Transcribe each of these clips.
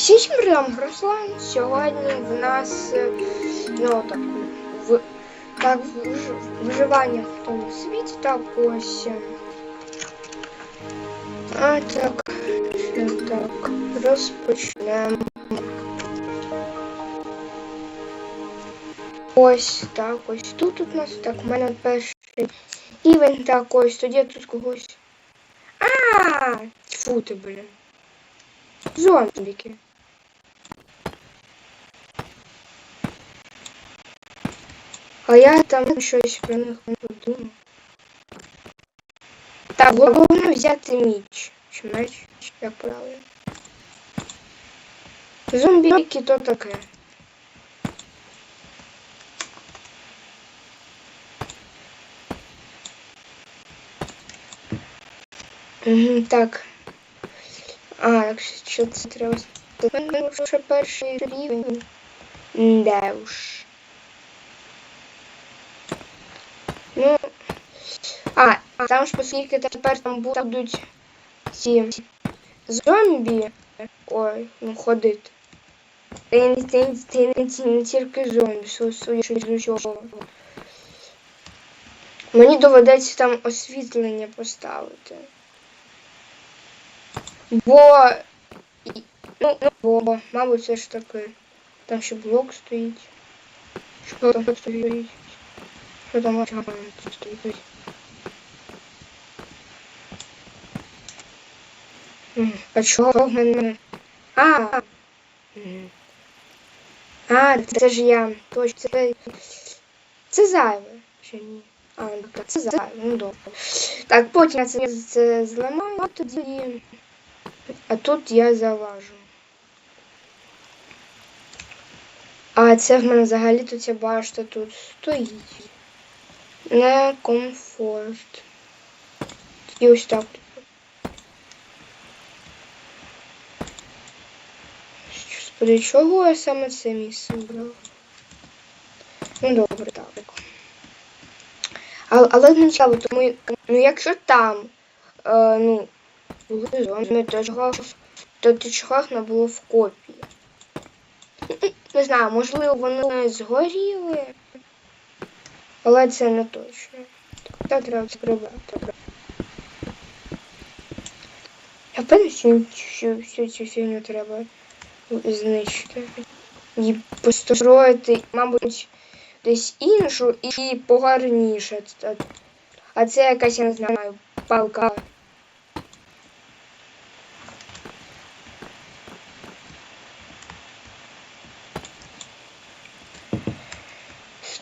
Всім привіт, Руслан. Сьогодні в нас е, ну так в так виживання в тому світі так ось. е. А так, ще так, розпочнемо. Ось так, ось тут у нас так, у мене перший рівень, так ось, тоді я тут когось. А, тьфу ти, блін. Зомбіки. А я там щось про них не подумав. Так, головне взяти міч. Чи меч, чи як правильно. Зомбіки то таке. Мгм, Так. А, так що це треба. У мене вже перший рівень. Де уж. Ну. А, там ж оскільки тепер там будуть ці зомбі. Ой, ну ходити. Це не, тільки зомбі, су- судячи з. Мені доведеться там освітлення поставити. Бо. Ну, ну, бо, мабуть, це ж таки. Там ще блок стоїть. Що там стоїть? Що там стоїть? М, А мене? А! А, це ж я. Точно, це. Це зайве. Чи? А, так, це зайве, ну добре. Так, потім я це, це тоді. А тут я заважу. А це в мене взагалі-то ця башта тут стоїть. Не комфорт. І ось так. Господи, чого я саме це місце брав? Ну добре, так. Але, але не цікаво, тому ну якщо там е, ну, були зони, то чого, то, чого не було в копії? Не знаю, можливо, вони згоріли, але це не точно. Так треба це. Я певно, що всю, цю фігню треба знищити. І построїти, мабуть, десь іншу і погарніше. А це якась, я не знаю, палка.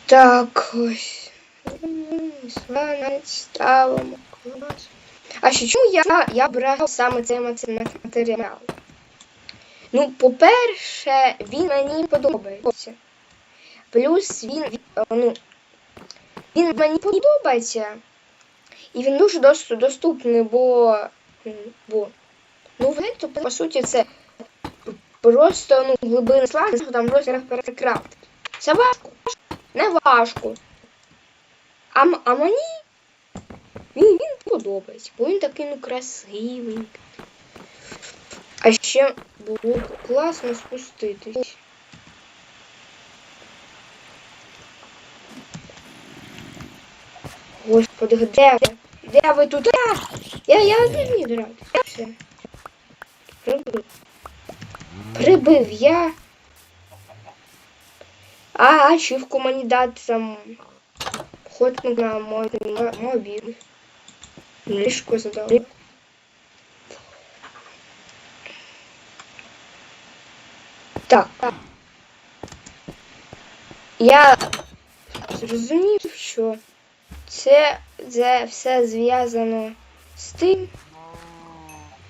Так, ось. Ставимо клас. А ще чому я, я брав саме цей матеріал? Ну, по-перше, він мені подобається. Плюс він, е, ну, він мені подобається. І він дуже доступний, бо. бо ну, то, по суті, це просто ну, глибини слайду, там розмірах перекрафт. Це важко. Не важко. А, а мені він, він подобається, бо він такий ну красивий. А ще було б класно спуститись. Господи, де ви? Де ви тут? Я, я не. Все. Прибив. Прибив я. А, ачівку мені дати там. Хоть на мой мо- мобіль. Ліжко задали. Так. Я зрозумів, що це, це все зв'язано з тим,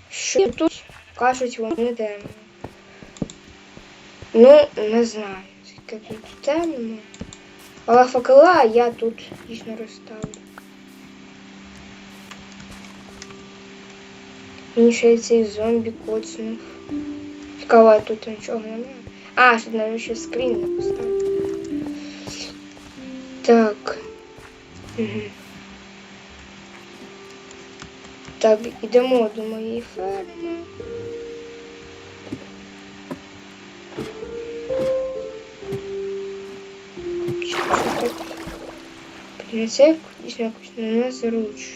що тут кажуть вони темно. Ну, не знаю, скільки тут темно. Але факела я тут дійсно розставлю. Мені ще цей зомбі коцнув. Тут нічого немає. А, ще навіть ще скрін не поставив. Так. Угу. Так, ідемо до моєї ферми. Дійсно якось незручно.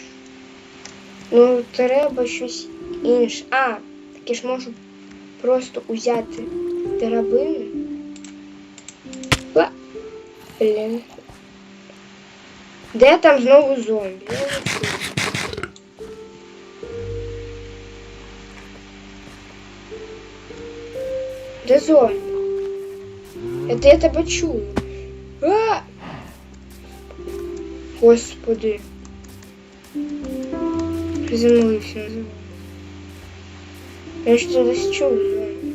Ну, треба щось інше. А, таки ж можу просто узяти драбину. Ла. Блін. Де там знову зомбі? Я. Де зомбі? Это я тебе чую. Господи. Приземлився називається. Я що десь чув зомбі.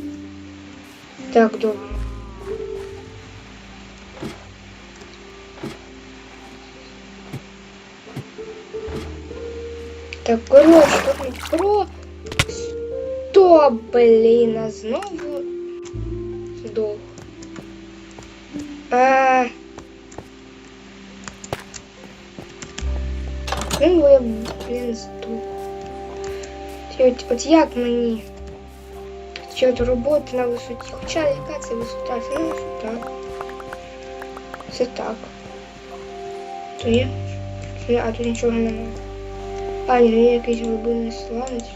Так, добре. Так, коротше, тут не про. Сто, блін, а знову здох. А... Ну, я, блін, здох. Ті От, от як мені? Чи от роботи на висоті? Хоча яка це висота? Це не висота. Це так. То є? Чи- А тут нічого немає. А, ні, є якийсь глибинний сланець.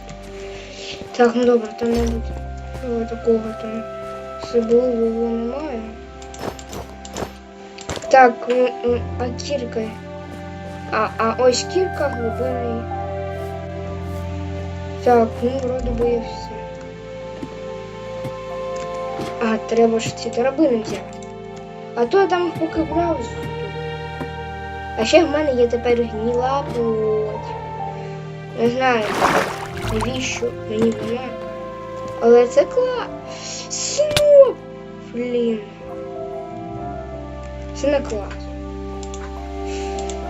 Так, ну добре, там не буде е, такого там особливого немає. Так, ну, ну, а кірка. А, а ось кірка глибинний. Так, ну вроде би і все. А, треба ж ці драбини взяти. А то я там поки брав А ще в мене є тепер гніла плоть. Не знаю, навіщо мені вона. Але це клас. Синоп! Блін. Це не клас.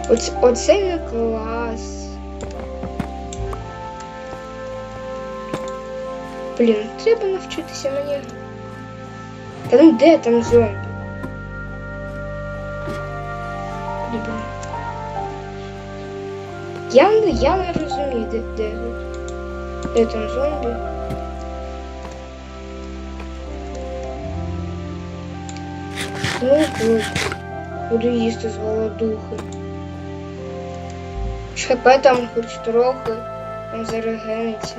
Оце, оце клас. Блін, треба навчитися мені. Та ну де там зомбі? Блін. Я, я не розумію, де, де. Де там зомбі? Ну. Буду їсти з голодухи. ХП там хоч трохи, там зарегениться.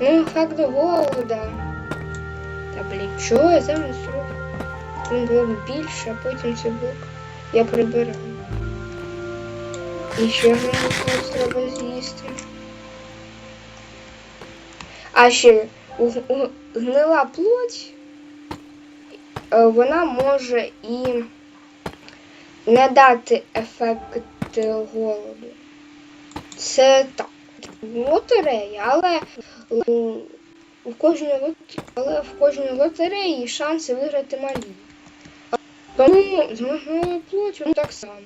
Ну, факт голода. Та блін, чого я зараз роблю? Він було більше, а потім це блок. Я прибираю. І ще гранату треба з'їсти. А ще гнила плоть, е, вона може і не дати ефект голоду. Це так. Лотерея, але у кожній лот- але в кожній лотереї шанси виграти малі. Тому з гнилою плотью так само.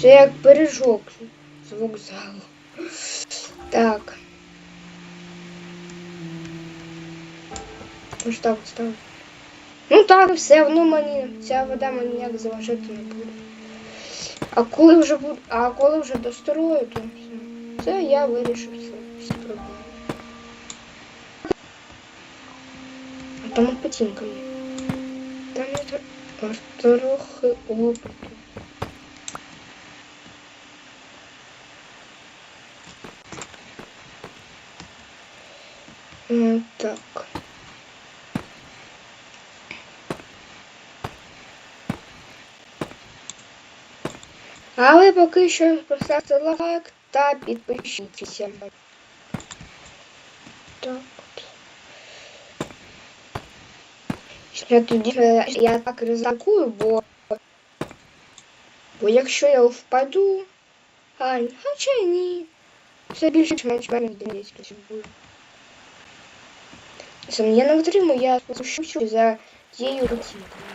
Це як пиріжок з вокзалу. Так. Ось так ставлю. Ну так, все одно мені ця вода мені ніяк заважати не буде. А коли вже буду, а коли вже дострою, то все. Це я вирішив всі проблеми. А там патінка є. Там є трохи опиту. Але поки що поставте лайк та підпишіться. Так от. Я тоді е, я так ризикую, бо, бо якщо я впаду, а, хоча ні. Це більше менш менш десь буде. Сам я не витримую, я спущуся за тією рутинкою.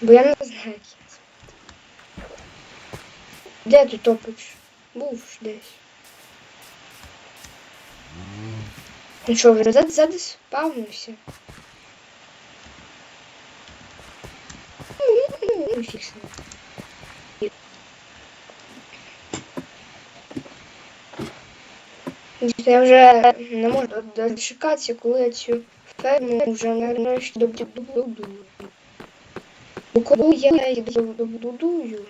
Бо я не знаю. Де ти топиш? Був десь. Ну що, він зад ззади спавнився. Ну. Я вже не можу дочекатися, коли я цю ферму вже нарешті добудую. Бо коли я її добудую,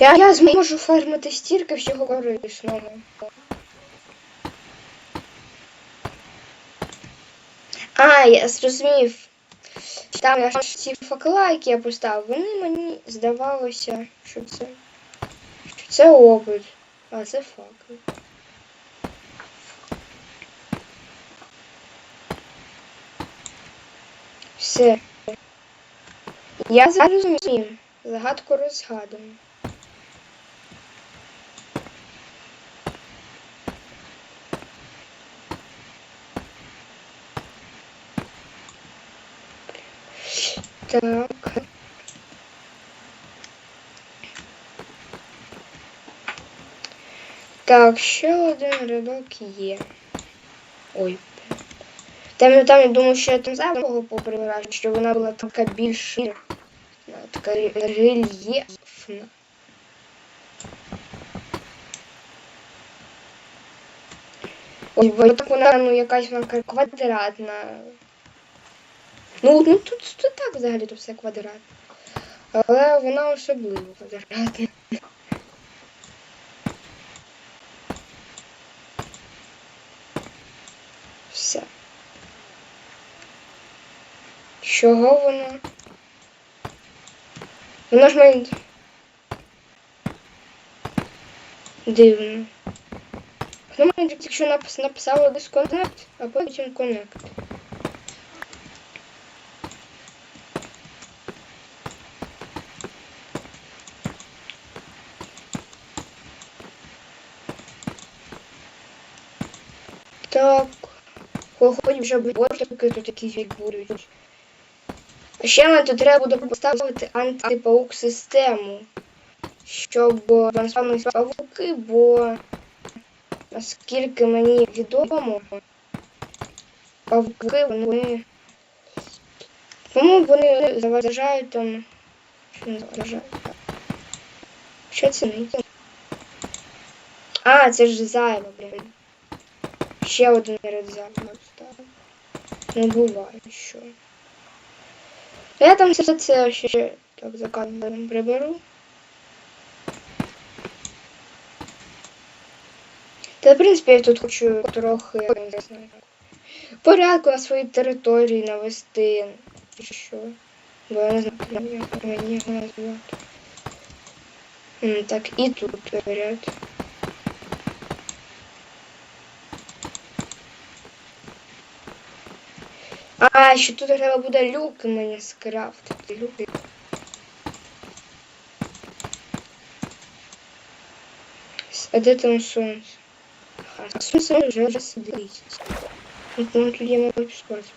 я, я зможу фермити стільки всього корисного. А, я зрозумів. Там я ж ці факела, які я поставив, вони мені здавалося, що це. Що це обув. А це факел. Все. Я зрозумів. Загадку розгадано. Так. Так, ще один рядок є. Ой. Там, там я думаю, що я там забула поприбирати, щоб вона була така більш така рельєфна. Ой, бо так вона ну, якась вона квадратна. Ну, ну тут, тут так взагалі то все квадратне. Але вона особливо квадратна. Все. Чого воно? Воно ж має... Дивно. Воно має, якщо напис- написало disconnect, а потім connect. Так. Хоч вже бортики тут якісь будуть. Ще нам тут треба буде поставити антипаук систему, щоб саме павуки, бо наскільки мені відомо, павуки вони. Тому вони заважають там. Що не заважають? Що не? А, це ж зайва, блін. Ще один ряд зайва ставив. Не буває що. Я там все це ще так за кадром приберу. Та в принципі я тут хочу трохи не знаю, порядку на своїй території навести. Що? Бо я не знаю, як мені його назвати. М, Так, і тут ряд. А, ще тут треба буде люки мені скрафтити. Люки. А де там сонце? А сонце вже вже сидить. Ну, ну, тут я можу спати.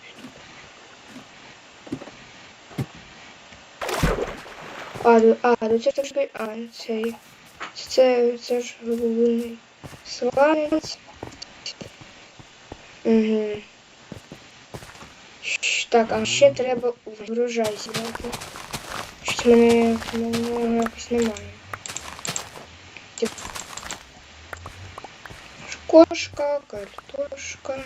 А, ну, а, ну це трошки, а, це, це, це ж голубиний сланець. Угу. Так, а ще треба врожай зібрати. Щось мене, якось немає. Кошка, картошка.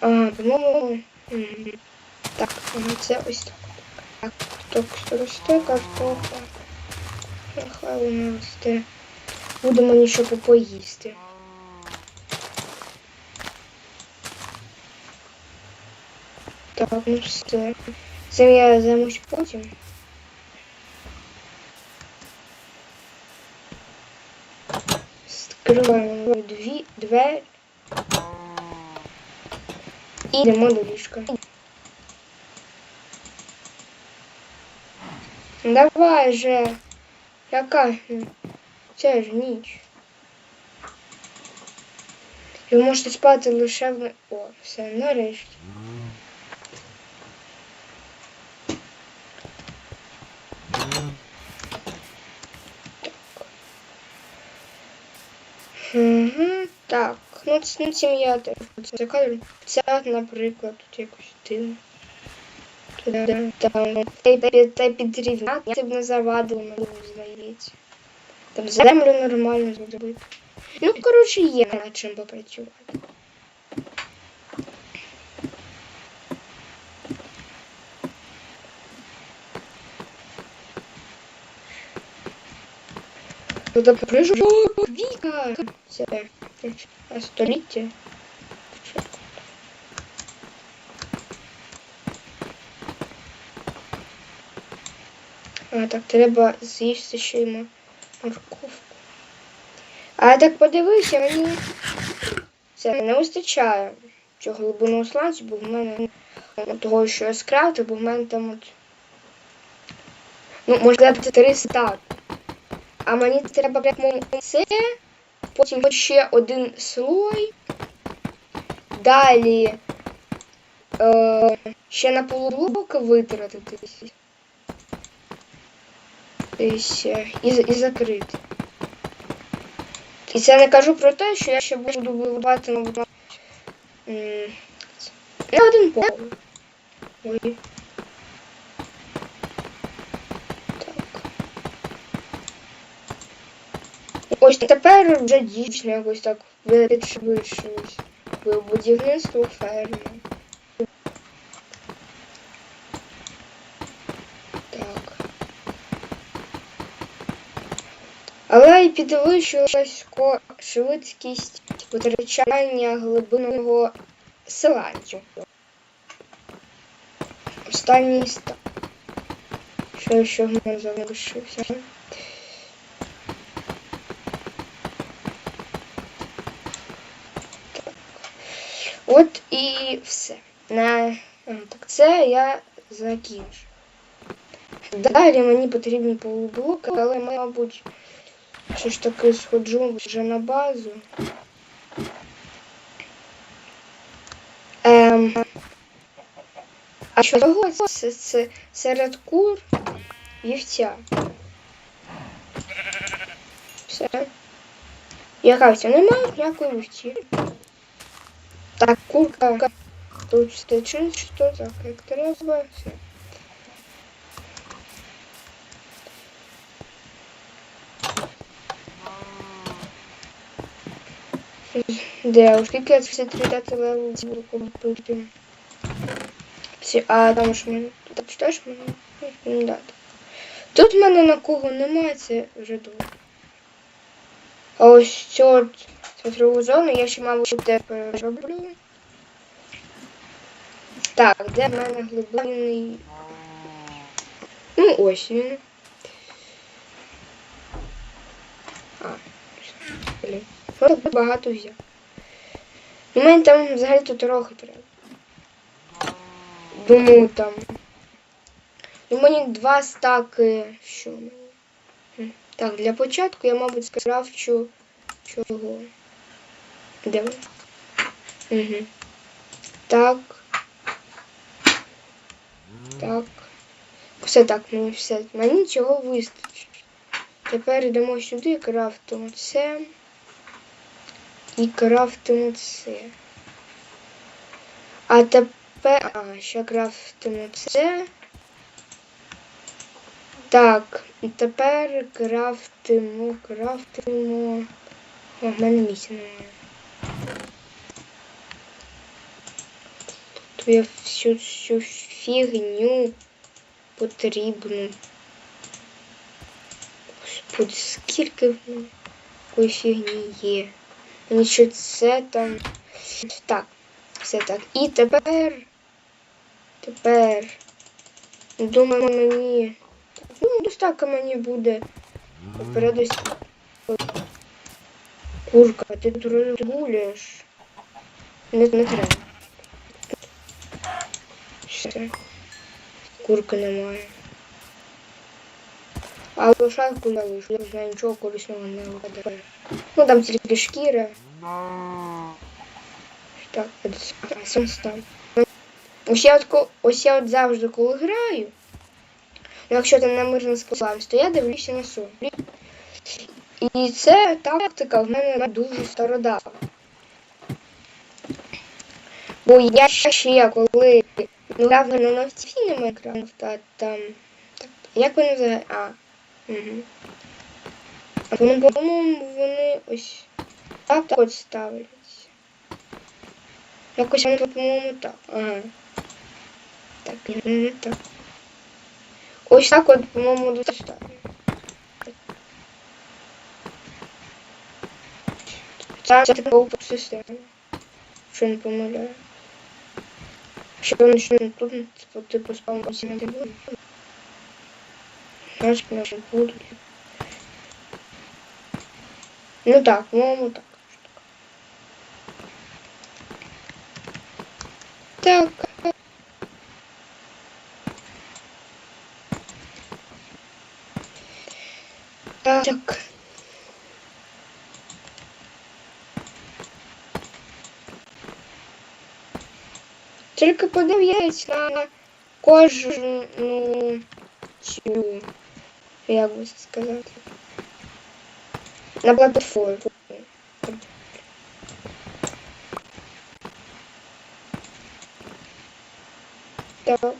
А, по-моєму. Так, це ось так. Так, так, росте картопля. Нехай вона росте. Буде мені що поїсти. Так, ну все. Цим я займусь потім. Скриваємо дві двері. І йдемо до ліжка. Давай же. Яка? Це ж ніч. Ви можете спати лише в... О, все, нарешті. Угу, так, ну це не сім'я. це. Це, наприклад, тут якось дивно. Та підрівняти, це б не завадило, мені здається. Там землю нормально зробити. Ну, коротше, є над чим попрацювати. Туди прыжок, Віка! Це а. А, так, треба з'їсти ще й мо- морковку. А так подивися, мені це не вистачає цього глибинного сланцю, бо в мене того, що я скрафтив, бо в мене там от. Ну, можна три стак. А мені треба прямо це, потім ще один слой. Далі е, ще на полублока витратитись. І, і закрити. І це не кажу про те, що я ще буду вибудувати на, один поверх. Ой. Ось тепер вже дійсно якось так підшвидшилось. Будівництво ферми. Так. Але й підвищилась швидкість витрачання глибинного силанцю. Останній став. Що ще в мене залишився? От і все. На так це я закінчу. Далі мені потрібні полублоки, але, мабуть, все ж таки сходжу вже на базу. Ем, а чого це, це серед кур вівця? Все. Яка вівця? Немає ніякої вівці. Так, курка тут стечить, що так, як треба, все. Де, оскільки я це 30 левел буду купити. Всі, а там ж мене. Так читаєш мене? Ну, да. Тут в мене на кого немає, це вже добре. А ось цю от зону я ще, мабуть, де перероблю. Так, де в мене глибинний. Ну, ось він. А, блін. Так багато взяв. У мене там взагалі тут трохи треба. Думаю, там. Ну, мені два стаки. Що мені? Так, для початку я, мабуть, скрафчу чого. Де ви? Угу. Так. Так. Все так, ну все. Мені цього вистачить. Тепер йдемо сюди, крафтимо це. І крафтимо це. А тепер. А, ще крафтимо це. Так, і тепер крафтимо, крафтимо. О, в мене місця немає. Я всю цю фігню потрібну. Господи, скільки в такої фігні є. Мені ще це там. Так, все так. І тепер. Тепер. Думаю, мені. Ну, доставка мені буде. Попередось. Курка, ти тут розгуляєш. Не, не треба. Все. Курки немає. А лошадку я лишу, я нічого корисного не випадає. Ну там тільки шкіра. Так, сам стан. Ось я от, ось я от завжди коли граю. Ну, якщо там на мирно способам, то я дивлюся на сон. І це тактика в мене дуже стародавна. Бо я ще коли грав на офіційний Майнкрафт, а там. Так, як вони взагалі. А. Угу. А по- по-моєму, вони ось так так от ставляться. Якось вони, по-моєму, так. Ага. Так, не так. Ось так от, по-моєму, тут ставлю. Це така система. Що не помиляю. Що вони ще не тут, типу, типу спавнувся не буде. Знаєш, не будуть. Ну так, по-моєму. Так. Так. Тільки подивляюсь на кожну цю, як би це сказати, на платформу. Так.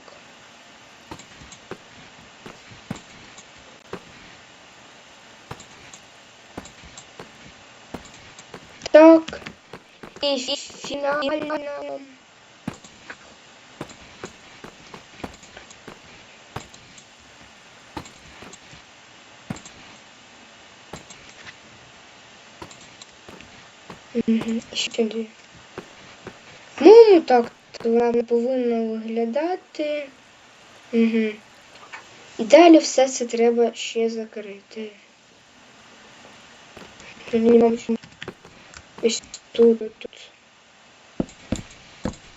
Так. І фінально. Дві. Ну, так, вона повинна виглядати. Угу. І далі все це треба ще закрити. Ось тут, тут.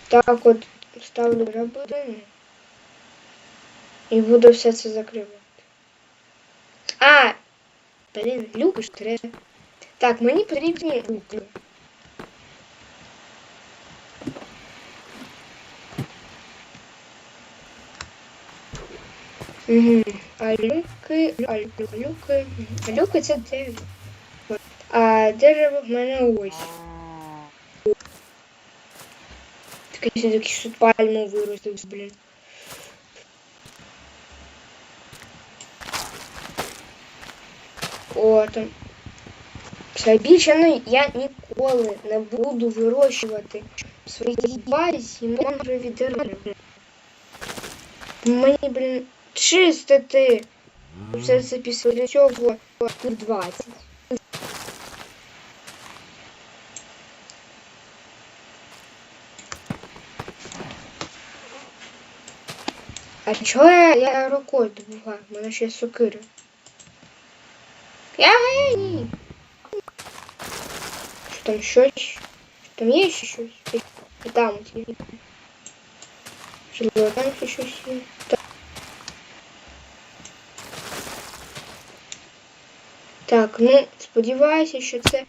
Так от ставлю драбину. І буду все це закривати. А! Блін, люки треба. Так, мені потрібні люки. Угу. А люки, а люки. А люки це дерево. А дерево в мене ось. Такий такий що пальму виростив, блін. О, там. Все більше ну, я ніколи не буду вирощувати своїй базі мангрові дерева. Мені, блін, чистити. Все це після цього тут 20. А чого я, я рукою добуваю? У мене ще сокира. Я геній! Що там щось? Що там є ще щось? І там от є. Можливо, там ще щось є. Так. Ну, сподіваюся, що це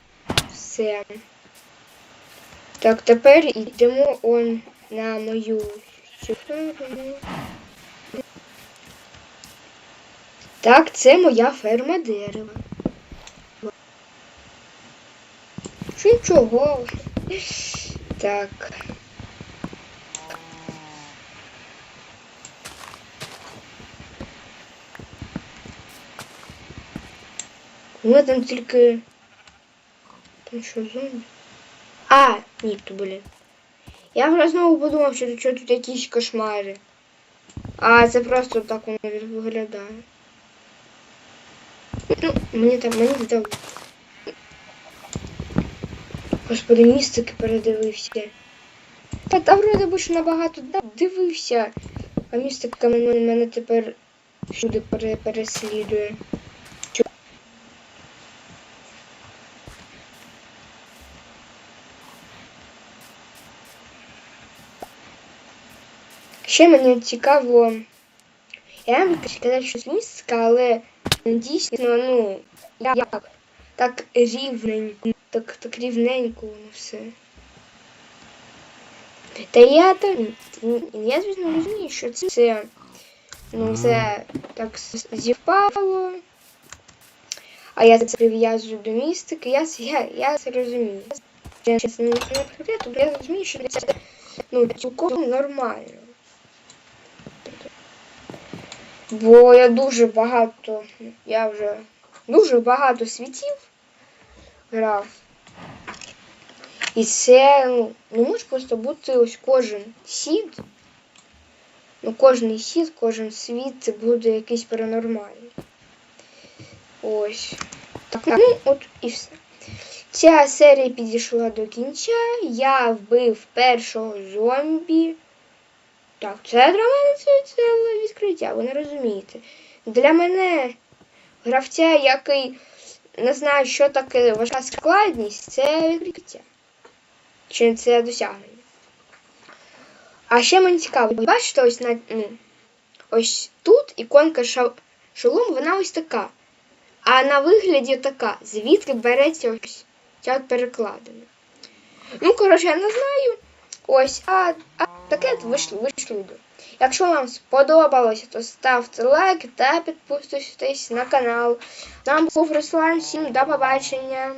все. Так, тепер йдемо он на мою ферму. Так, це моя ферма дерева. Чого? Так. Мене там тільки. Там що, зомбі? А, ні, то блін. Я вже знову подумав, що тут, що тут якісь кошмари. А це просто так воно виглядає. Ну, мені там, мені там. Господи, містики передивився. Та там вроде би ж набагато да, дивився. А містика мене, мене тепер всюди пере, переслідує. Ще мені цікаво. Я не можу сказати, що це містика, але дійсно, ну, як так рівненько, так, так рівненько воно все. Та я там, я звісно розумію, що це, ну, це так зівпало, а я це прив'язую до містики, я, я, я це розумію. Я зараз не прикриту, бо я розумію, що це, ну, цілком нормально. Бо я дуже багато, я вже дуже багато світів грав. І це ну, не може просто бути ось кожен сід. Ну, кожний сід, кожен світ це буде якийсь паранормальний. Ось. Так, ну, от і все. Ця серія підійшла до кінця. Я вбив першого зомбі. Так, це для мене це ціле відкриття, ви не розумієте. Для мене гравця, який не знає, що таке важка складність, це відкриття. Чи це досягнення. А ще мені цікаво, бачите, ось на ну, ось тут іконка шолом, вона ось така. А на вигляді така, звідки береться ось ця перекладина. Ну, коротше, я не знаю. Ось, а, а таке вийшло, вийшло відео. Якщо вам сподобалося, то ставте лайк та підписуйтесь на канал. З був Руслан, всім до побачення.